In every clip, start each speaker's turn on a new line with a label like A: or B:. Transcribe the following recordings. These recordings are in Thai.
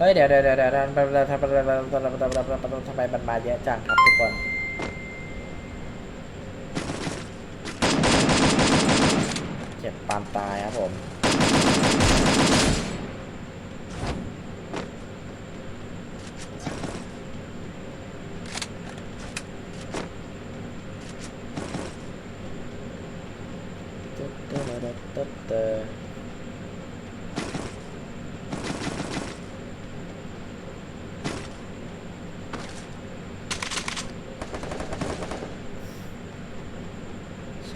A: เฮ้ยเดี๋ยวเดี๋ยวเดี๋ยวเดี๋ยวทำไมทำไมทำไมมันมาเยอะจังครับทุกคนเจ็บปานตายครับผมตึ๊ดตึ๊ดตึ๊ดตึ๊ดตึ๊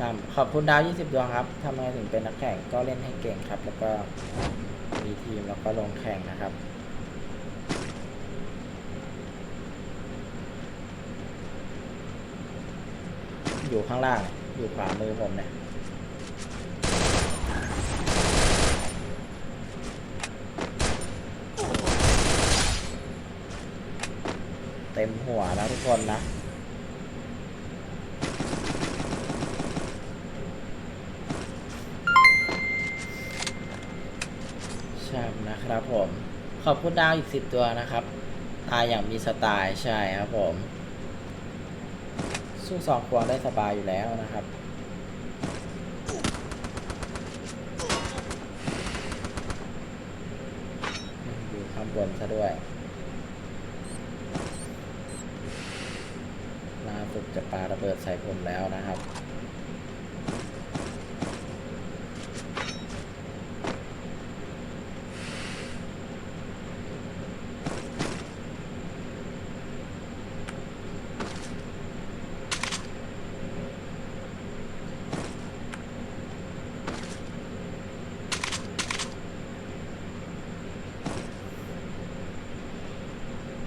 A: ดช่ำขอบคุณดาว 20 ดวงครับทำไมถึงเป็นนักแข่งก็เล่นให้เก่งครับ แล้วก็มีทีมแล้วก็ลงแข่งนะครับ อยู่ข้างล่าง อยู่ขวามือผมเนี่ยเต็มหัวนะทุกคนนะ ใช่นะ ครับผม ขอบคุณดาวอีกสิบตัวนะครับ ตายอย่างมีสไตล์ใช่ครับผม สู้สองควงได้สบายอยู่แล้วนะครับอยู่ข้างบนซะด้วยล่าสุดจะปาระเบิดใส่ผมแล้วนะครับ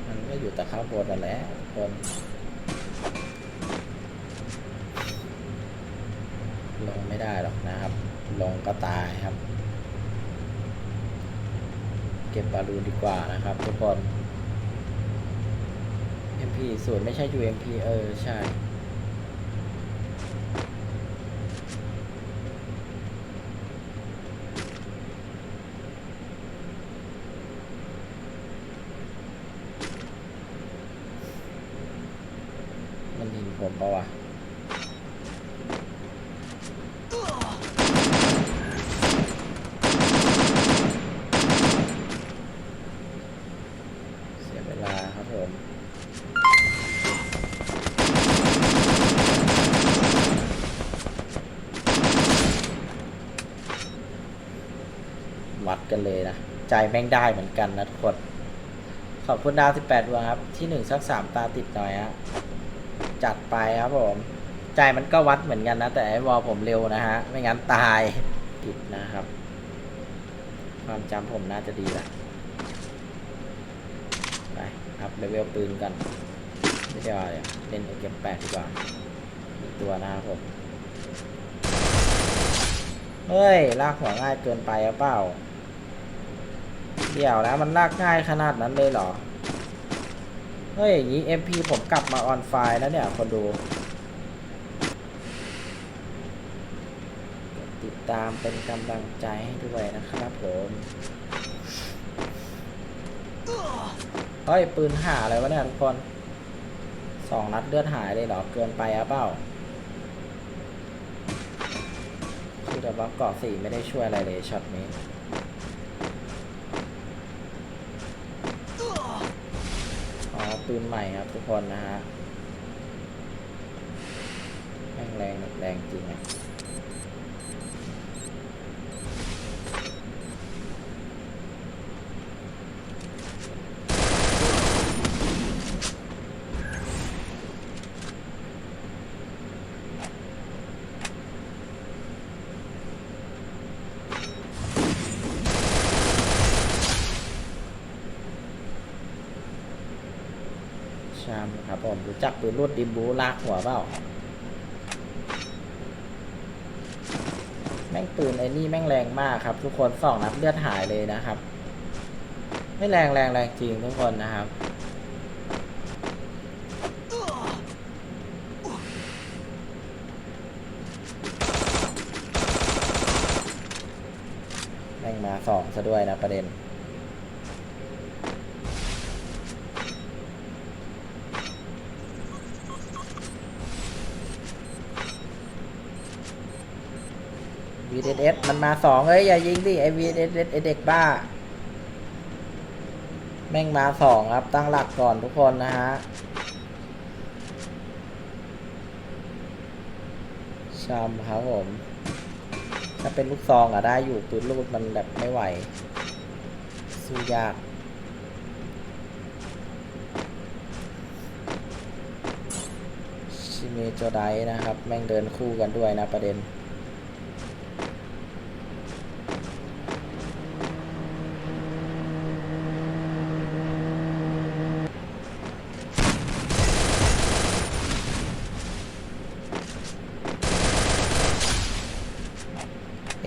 A: มันก็ อยู่แต่ข้างบนนั่นแหละคนลงไม่ได้หรอกนะครับ ลงก็ตายครับ เก็บบาลูดีกว่านะครับ ทุกคน MP ศูนย์ไม่ใช่ UMP เออ ใช่ มันยิง ผมปะวะเสียเวลาครับผมวัดกันเลยนะ ใจแม่งได้เหมือนกันนะทุกคน ขอบคุณดาว 18ดวงครับ ที่หนึ่งสักสามตาติดหน่อยฮะ จัดไปครับผม ใจมันก็วัดเหมือนกันนะ แต่ไอ้วอลผมเร็วนะฮะ ไม่งั้นตายผิดนะครับ ความจำผมน่าจะดีละไปอัพเลเวลปืนกัน ไม่ได้อะไรอะเล่นเก็บแปดดีกว่าอีกตัวนะครับผม เฮ้ย ลากหัวง่ายเกินไปหรือเปล่า เดี๋ยวแล้วมันลากง่ายขนาดนั้นเลยเหรอ เฮ้ยอย่างนี้ MP ผมกลับมาออนไฟล์แล้วเนี่ย คนดู ติดตามเป็นกำลังใจให้ด้วยนะครับผมเฮ้ย ปืนหาอะไรวะเนี่ยทุกคนสองนัดเลือดหายเลยเหรอ เกินไปอะเปล่าคือแต่ว่าเกาะสี่ไม่ได้ช่วยอะไรเลยช็อตนี้ ปืนใหม่ครับทุกคนนะฮะแม่งแรงแบบแรงจริงอะชาม ครับผมรู้จักปืนรูดดิมบูลากหัวเปล่าแม่งปืนไอ้นี่แม่งแรงมากครับ ทุกคนสองนัดเลือดหายเลยนะครับ ไม่แรงแรงแรงจริงทุกคนนะครับแม่งมาสองซะด้วยนะประเด็น VSS มันมาสองเอ้ยอย่ายิงดิไอ VSS ไอเด็กบ้า แม่งมาสองครับ ตั้งหลักก่อนทุกคนนะฮะชามครับผม ถ้าเป็นลูกซองอะได้อยู่ปืนลูกมันแบบไม่ไหว สู้ยากชิเมโจไดนะครับ แม่งเดินคู่กันด้วยนะประเด็น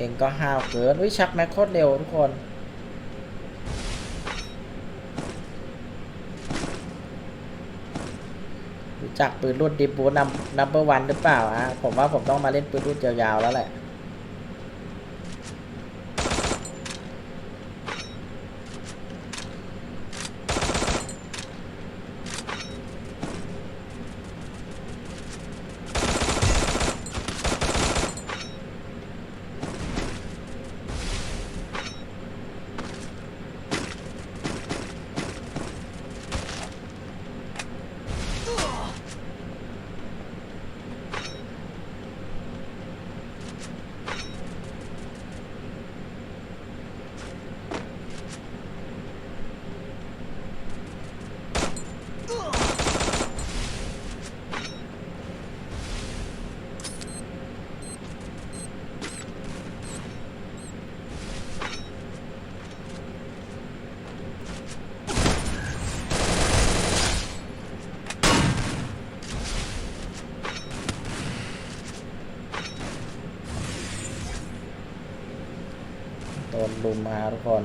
A: เอง ก็ห้าวเกินวิชักแม็กโคตรเร็วทุกคนรู้จักปืนรุ่นดิบูนัมนัมเบอร์วันหรือเปล่าฮะผมว่าผมต้องมาเล่นปืนรุ่นยาวๆแล้วแหละ นลุมมาทุกคน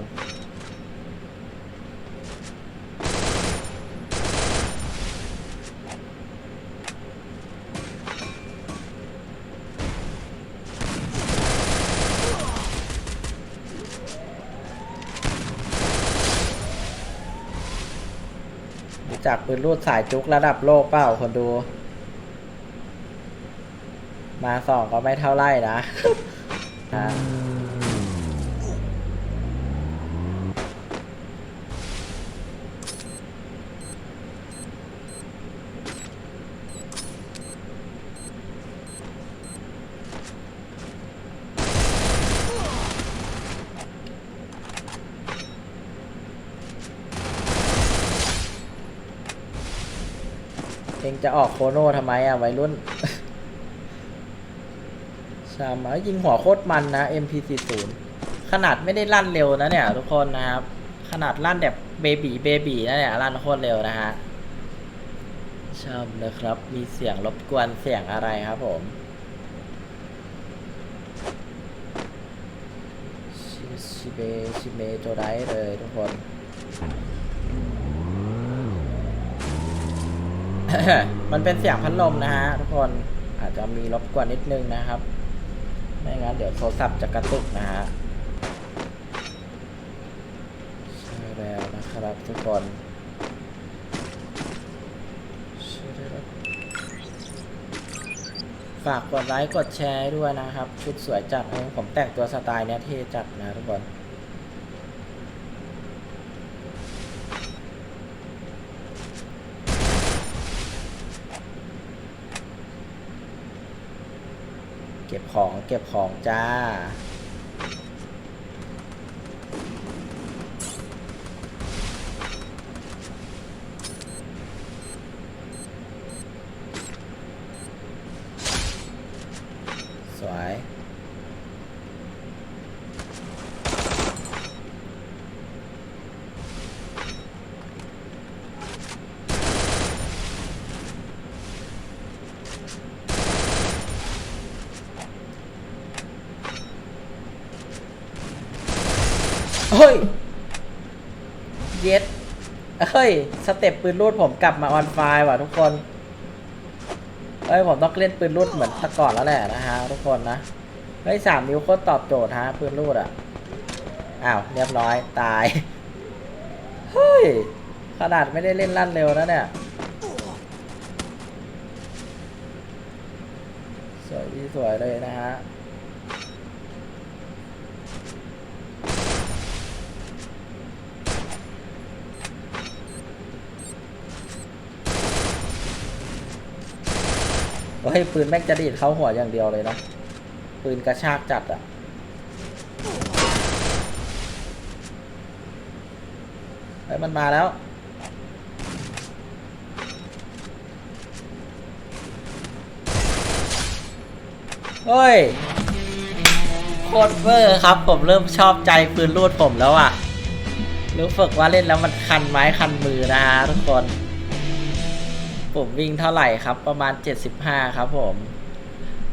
A: จักปืนรูดสายจุกระดับโลกเปล่าคนดู มาสองก็ไม่เท่าไรนะ งจะออกโคโน่ทำไมอะวัยรุ่น ชามายิงหัวโคตรมันนะ MP40 ขนาดไม่ได้ลั่นเร็วนะเนี่ย ทุกคนนะครับ ขนาดลั่นแบบเบบีเบบีนะเนี่ยลั่นโคตรเร็วนะฮะชอบนะครับ มีเสียงรบกวนเสียงอะไรครับผมชิเบชิเมโจไดเลยทุกคน มันเป็นเสียงพัดลมนะฮะทุกคนอาจจะมีรบกวนนิดนึงนะครับ ไม่งั้นเดี๋ยวโทรศัพท์จะกระตุกนะฮะใช่แล้วนะครับทุกคนฝากกดไลค์กดแชร์ด้วยนะครับ ชุดสวยจัดผมแต่งตัวสไตล์เนี้ยเท่จัดนะทุกคน เก็บของ เก็บของจ้า สวย เฮ้ย เย็ดเฮ้ย สเต็ปปืนรูดผมกลับมาออนไฟล์ว่ะทุกคน เฮ้ย ผมต้องเล่นปืนรูดเหมือนแต่ก่อนแล้วแหละนะฮะทุกคนนะ เฮ้ยสามนิ้วโคตรตอบโจทย์ฮะปืนรูดอะ อ้าว เรียบร้อยตาย เฮ้ย ขนาดไม่ได้เล่นลั่นเร็วนะเนี่ยสวยดีสวยเลยนะฮะ เฮ้ยปืนแม่งจะดีดเข้าหัวอย่างเดียวเลยนะปืนกระชากจัดอะเฮ้ยมันมาแล้ว เฮ้ยโคตรเวอร์ครับ ผมเริ่มชอบใจปืนลูดผมแล้วอะรู้ฝึกว่าเล่นแล้วมันคันไม้คันมือนะฮะทุกคน ผมวิ่งเท่าไหร่ครับ ประมาณ 75 ครับผม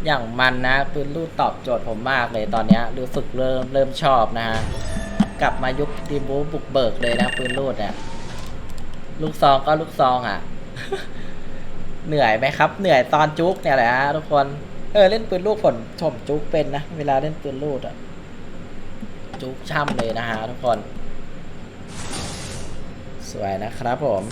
A: อย่างมันนะปืนลูดตอบโจทย์ผมมากเลยตอนนี้รู้สึกเริ่มเริ่มชอบนะฮะ กลับมายุคดีบูบุกเบิกเลยนะปืนลูดเนี่ยลูกซองก็ลูกซองอะ เหนื่อยไหมครับ เหนื่อยตอนจุกเนี่ยแหละฮะทุกคนเออเล่นปืนลูกผมชมจุกเป็นนะเวลาเล่นปืนลูดอะจุกช่ำเลยนะฮะทุกคน สวยนะครับผม